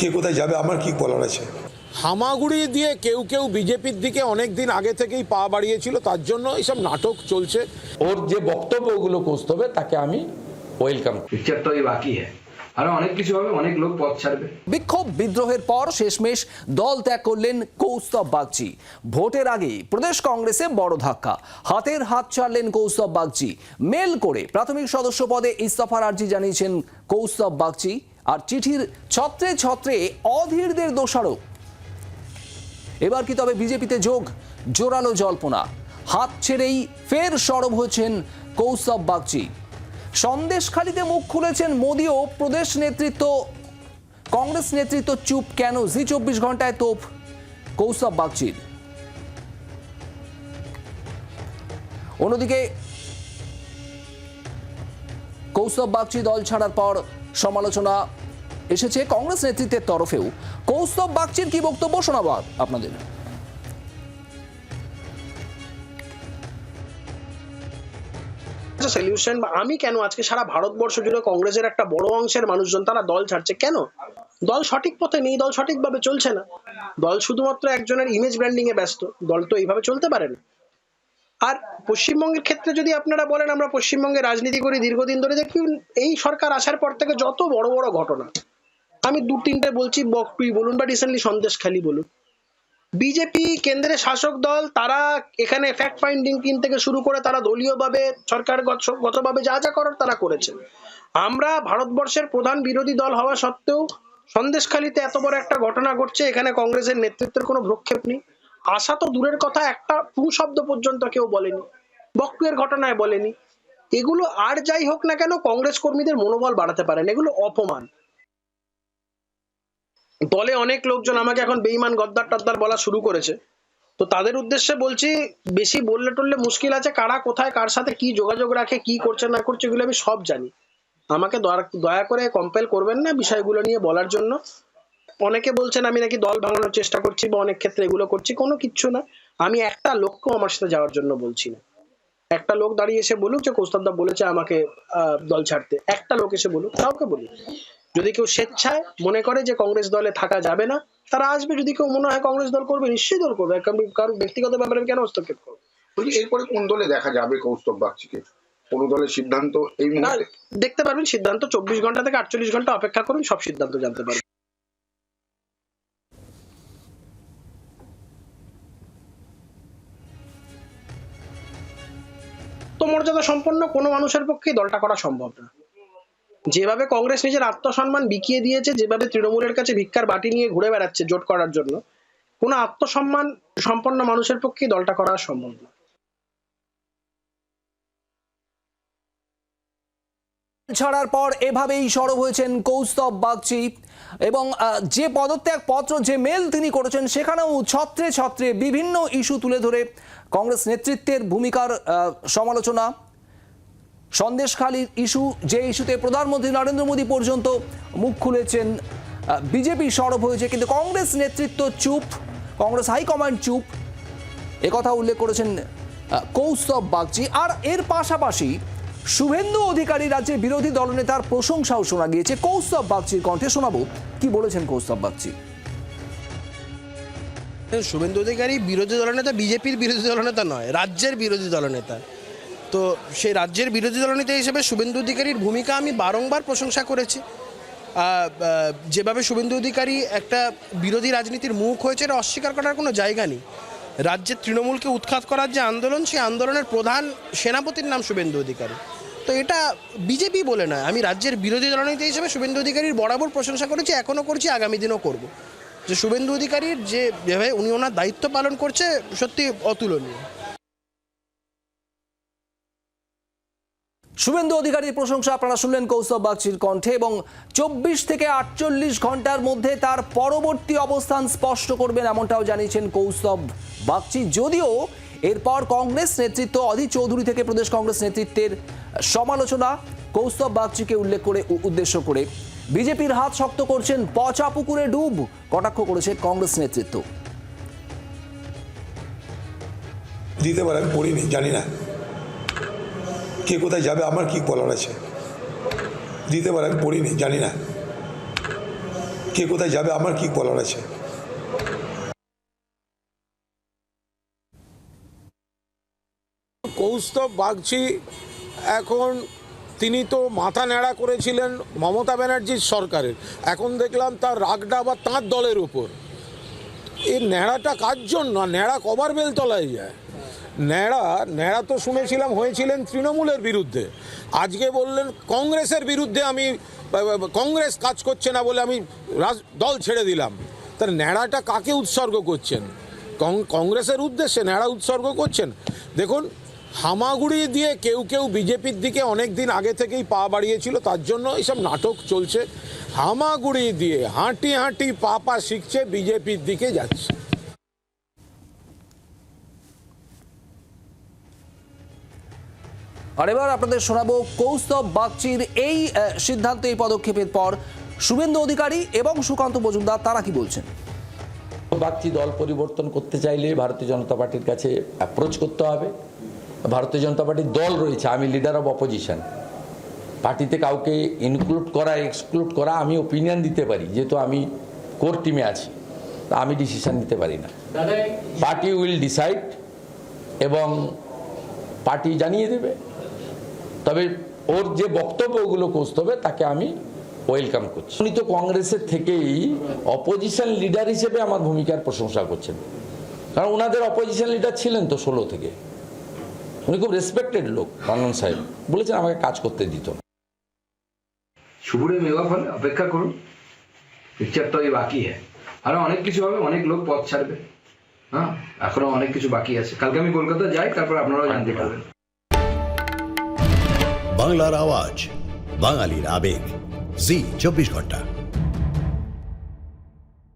কে কোথায় যাবে আমার কি বলার আছে? হামাগুড়ি দিয়ে কেউ কেউ বিজেপির দিকে অনেক দিন আগে থেকেই পা বাড়িয়েছিল তার জন্য এইসব নাটক চলছে। ওর যে বক্তব্যগুলো কৌস্তবে তাকে আমি ওয়েলকাম পিকচার তো এই বাকি হ্যাঁ। আরও অনেক কিছু হবে অনেক লোক পথ ছাড়বে। বিক্ষোভ বিদ্রোহের পর শেষমেশ দল ত্যাগ করলেন কৌস্তব বাগচি। ভোটের আগে প্রদেশ কংগ্রেসে বড় ধাক্কা। হাতের হাত ছাড়লেন কৌস্তব বাগচি। মেল করে প্রাথমিক সদস্য পদে ইস্তফার আর্জি জানিয়েছেন কৌস্তব বাগচি। আর চিঠির ছত্রে ছত্রে অধীরদের দোষারোপ। এবার কি তবে বিজেপিতে যোগ? জোরালো জল্পনা। হাত ছেড়েই ফের সরব হয়েছেন কৌস্তব বাগচি। সন্দেশখালিতে মুখ খুলেছেন মোদী ও প্রদেশ নেতৃত্ব, কংগ্রেস নেতৃত্ব চুপ কেন? জি চব্বিশ ঘন্টায় তোপ কৌস্তব বাগচির। অন্যদিকে কৌস্তব বাগচি দল ছাড়ার পর সমালোচনা এসেছে কংগ্রেস নেতৃত্বের তরফেও। কৌস্তব বাগচির কি বক্তব্য শোনাবো আপনাদের? সলিউশন বা আমি কেন আজকে সারা ভারতবর্ষ জুড়ে কংগ্রেসের একটা বড় অংশের মানুষজন তারা দল ছাড়ছে? কেন? দল সঠিক পথে নেই, দল সঠিকভাবে চলছে না। দল শুধুমাত্র একজনের ইমেজ ব্র্যান্ডিং এ ব্যস্ত। দল তো এইভাবে চলতে পারে না। আর পশ্চিমবঙ্গের ক্ষেত্রে যদি আপনারা বলেন, আমরা পশ্চিমবঙ্গে রাজনীতি করি দীর্ঘদিন ধরে, দেখুন এই সরকার আসার পর থেকে যত বড় বড় ঘটনা আমি দু তিনটে বলছি বকটুই বলুন বা রিসেন্টলি সন্দেশখালি বলুন। বিজেপি কেন্দ্রের শাসক দল, তারা এখানে ফ্যাক্ট ফাইন্ডিং টিম থেকে শুরু করে তারা দলীয়ভাবে, সরকার গতভাবে যা যা করার তারা করেছে। আমরা ভারতবর্ষের প্রধান বিরোধী দল হওয়া সত্ত্বেও সন্দেশখালিতে এত বড় একটা ঘটনা ঘটছে, এখানে কংগ্রেসের নেতৃত্বের কোনো ভ্রক্ষেপ নেই। আশা তো দূরের কথা, একটা টু শব্দ পর্যন্ত কেউ বলেনি। বকটুয়ের ঘটনায় বলেনি। এগুলো আর যাই হোক না কেন, কংগ্রেস কর্মীদের মনোবল বাড়াতে পারেন। এগুলো অপমান। দলে অনেক লোকজন আমাকে এখন বেইমান গদ্দার, টদ্দার বলা শুরু করেছে। তো তাদের উদ্দেশ্যে বলছি, বেশি বললে টললে মুশকিল আছে, কারা কোথায়, কার সাথে কি যোগাযোগ রাখে, কি করছে, না করছে, এগুলো আমি সব জানি। আমাকে দয়া- করে কম্পেল করবেন না বিষয়গুলো নিয়ে বলার জন্য। অনেকে বলছেন, আমি নাকি দল ভাঙানোর চেষ্টা করছি বা অনেক ক্ষেত্রে এগুলো করছি, কোনো কিচ্ছু না। আমি একটা লোককেও আমার সাথে যাওয়ার জন্য বলছি না। একটা লোক দাঁড়িয়ে এসে বলুক যে কোস্তাবদা বলেছে আমাকে দল ছাড়তে। একটা লোক এসে বলুক, কাউকে বলুক। যদি কেউ স্বেচ্ছায় মনে করে যে কংগ্রেস দলে থাকা যাবে না তারা আসবে। যদি কেউ মনে হয় কংগ্রেস দল করবে নিশ্চয়ই দল করবে। কারণ ব্যক্তিগত ব্যাপারে কেন হস্তক্ষেপ করব? বলছি এরপরে কোন দলে দেখা যাবে কৌস্তব বাগচিকে? কোন দলের সিদ্ধান্ত এই মুহূর্তে? দেখতে পারবেন সিদ্ধান্ত চব্বিশ ঘণ্টা থেকে আটচল্লিশ ঘণ্টা অপেক্ষা করুন সব সিদ্ধান্ত জানতে পারবেন। তো মর্যাদা সম্পন্ন কোনো মানুষের পক্ষেই দলটা করা সম্ভব না। যেভাবে কংগ্রেস নিজের আত্মসম্মান বিকিয়ে দিয়েছে, যেভাবে তৃণমূলের কাছে ভিক্ষার বাটি নিয়ে ঘুরে বেড়াচ্ছে জোট করার জন্য, কোনো আত্মসম্মান সম্পন্ন মানুষের পক্ষে দলটা করা সম্ভব না। ছাড়ার পর এভাবেই সরব হয়েছেন কৌস্তব বাগচি এবং যে পদত্যাগ পত্র যে মেল তিনি করেছেন, সেখানেও ছত্রে ছত্রে বিভিন্ন ইস্যু তুলে ধরে কংগ্রেস নেতৃত্বের ভূমিকার সমালোচনা। সন্দেশখালীর ইস্যু, যে ইস্যুতে প্রধানমন্ত্রী নরেন্দ্র মোদী পর্যন্ত মুখ খুলেছেন বিজেপি সরব হয়েছে, কিন্তু কংগ্রেস নেতৃত্ব চুপ, কংগ্রেস হাইকমান্ড চুপ। একথা উল্লেখ করেছেন কৌস্তব বাগচি। আর এর পাশাপাশি শুভেন্দু অধিকারী রাজ্যের বিরোধী দলনেতার প্রশংসাও শোনা গিয়েছে। কৌস্তব বাগচির কণ্ঠে শোনাবো, কি বলেছেন কৌস্তব বাগচি? শুভেন্দু অধিকারী বিরোধী দলনেতা, বিজেপির বিরোধী দলনেতা নয়, রাজ্যের বিরোধী দলনেতা। তো সেই রাজ্যের বিরোধী দলনেতা হিসেবে শুভেন্দু অধিকারীর ভূমিকা আমি বারংবার প্রশংসা করেছি। যেভাবে শুভেন্দু অধিকারী একটা বিরোধী রাজনীতির মুখ হয়েছে, এটা অস্বীকার করার কোনো জায়গা নেই। রাজ্যের তৃণমূলকে উৎখাত করার যে আন্দোলন, সেই আন্দোলনের প্রধান সেনাপতির নাম শুভেন্দু অধিকারী। তো এটা বিজেপি বলে নয়, আমি রাজ্যের বিরোধী দলনেতা হিসেবে শুভেন্দু অধিকারীর বরাবর প্রশংসা করেছি, এখনও করছি, আগামী দিনও করব। যে শুভেন্দু অধিকারীর যে, যেভাবে উনি ওনার দায়িত্ব পালন করছে, সত্যি অতুলনীয়। শুভেন্দু অধিকারীর প্রশংসা আপনারা শুনলেন কৌস্তব বাগচির কণ্ঠে এবং চব্বিশ থেকে আটচল্লিশ ঘণ্টার মধ্যে তার পরবর্তী অবস্থান স্পষ্ট করবেন এমনটাও জানিয়েছেন কৌস্তব বাগচি। যদিও এরপর কংগ্রেস নেতৃত্ব অধীর চৌধুরী থেকে প্রদেশ কংগ্রেস নেতৃত্বের সমালোচনা কৌস্তব বাগচিকে উল্লেখ করে উদ্দেশ্য করে। বিজেপির হাত শক্ত করছেন পচা পুকুরে ডুব, কটাক্ষ করেছে কংগ্রেস নেতৃত্ব। দিতে পারে আমি পড়িনি জানি না। কে কোথায় যাবে, আমার কি বলার আছে? দিতে পারে, আমি পড়িনি, জানি না। কে কোথায় যাবে, আমার কি বলার আছে? কৌস্তব বাগচি, এখন তিনি তো মাথা ন্যাড়া করেছিলেন মমতা ব্যানার্জির সরকারের। এখন দেখলাম তার রাগটা আবার তাঁর দলের উপর। এই ন্যাড়াটা কার জন্য? ন্যাড়া কবার বেলতলায় যায়? ন্যাড়া ন্যাড়া তো শুনেছিলাম হয়েছিলেন তৃণমূলের বিরুদ্ধে। আজকে বললেন কংগ্রেসের বিরুদ্ধে আমি কংগ্রেস কাজ করছে না বলে আমি দল ছেড়ে দিলাম। তার ন্যাড়াটা কাকে উৎসর্গ করছেন? কংগ্রেসের উদ্দেশ্যে ন্যাড়া উৎসর্গ করছেন? দেখুন হামাগুড়ি দিয়ে কেউ কেউ বিজেপির দিকে অনেক দিন আগে থেকেই পা বাড়িয়েছিল তার জন্য এইসব নাটক চলছে। হামাগুড়ি দিয়ে হাঁটি হাঁটি পা পা শিখছে বিজেপির দিকে যাচ্ছে। আর এবার আপনাদের শোনাবো কৌস্তব বাগচির এই সিদ্ধান্ত এই পদক্ষেপের পর শুভেন্দু অধিকারী এবং সুকান্ত মজুমদার তারা কি বলছেন? বাগচি দল পরিবর্তন করতে চাইলে ভারতীয় জনতা পার্টির কাছে অ্যাপ্রোচ করতে হবে। ভারতীয় জনতা পার্টির দল রয়েছে আমি লিডার অফ অপোজিশন পার্টিতে কাউকে ইনক্লুড করা এক্সক্লুড করা আমি ওপিনিয়ন দিতে পারি যেহেতু আমি কোর টিমে আছি আমি ডিসিশন নিতে পারি না। পার্টি উইল ডিসাইড এবং পার্টি জানিয়ে দেবে। তবে ওর যে বক্তব্যগুলো কৌস্তবে তাকে আমি ওয়েলকাম করছি। উনি তো কংগ্রেসের থেকেই অপোজিশন লিডার হিসেবে আমার ভূমিকার প্রশংসা করছেন। কারণ ওনাদের অপোজিশন লিডার ছিলেন তো ষোলো থেকে। উনি খুব রেসপেক্টেড লোক কানন সাহেব। বলেছেন আমাকে কাজ করতে দিত না। শুভুরে মেগা ফলে অপেক্ষা করুন পিকচার তো এই বাকি হ্যাঁ। আরও অনেক কিছু হবে অনেক লোক পথ ছাড়বে। হ্যাঁ এখনও অনেক কিছু বাকি আছে। কালকে আমি কলকাতা যাই তারপর আপনারাও জানতে পারবেন। বাংলার আওয়াজ বাঙালির আবেগ। জি চব্বিশ ঘণ্টা।